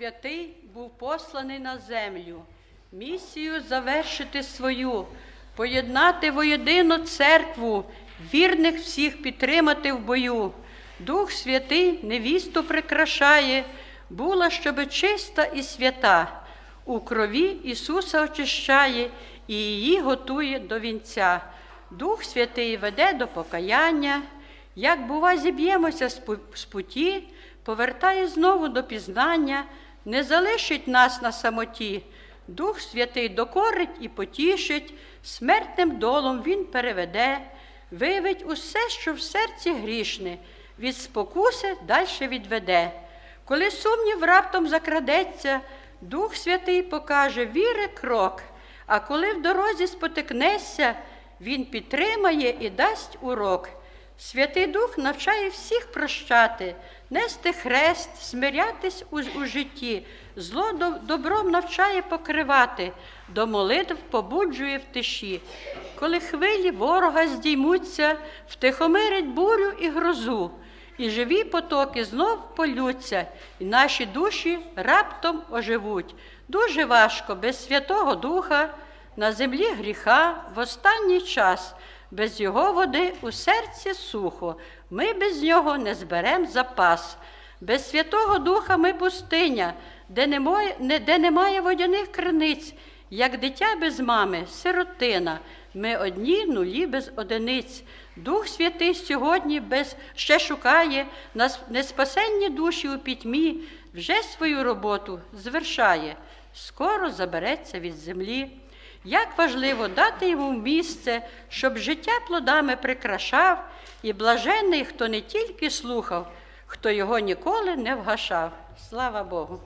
Святий був посланий на землю, місію завершити свою, поєднати воєдину церкву, вірних всіх підтримати в бою. Дух Святий невісту прикрашає, була, щоби чиста і свята, у крові Ісуса очищає і її готує до вінця. Дух Святий веде до покаяння, як бува, зіб'ємося з путі, повертає знову до пізнання, не залишить нас на самоті. Дух Святий докорить і потішить, смертним долом Він переведе, виявить усе, що в серці грішне, від спокуси дальше відведе. Коли сумнів раптом закрадеться, Дух Святий покаже віри крок, а коли в дорозі спотикнешся, Він підтримає і дасть урок. Святий Дух навчає всіх прощати, нести хрест, смирятись у, у житті, зло добром навчає покривати, до молитв побуджує в тиші. Коли хвилі ворога здіймуться, втихомирить бурю і грозу, і живі потоки знов полються, і наші душі раптом оживуть. Дуже важко без Святого Духа на землі гріха в останній час. Без його води у серці сухо, ми без нього не зберем запас. Без Святого Духа ми пустиня, де немає, де немає водяних криниць, як дитя без мами, сиротина. Ми одні нулі без одиниць. Дух Святий сьогодні без, ще шукає нас неспасенні душі у пітьмі, вже свою роботу звершає, скоро забереться від землі. Як важливо дати йому місце, щоб життя плодами прикрашав, і блажений, хто не тільки слухав, хто його ніколи не вгашав. Слава Богу!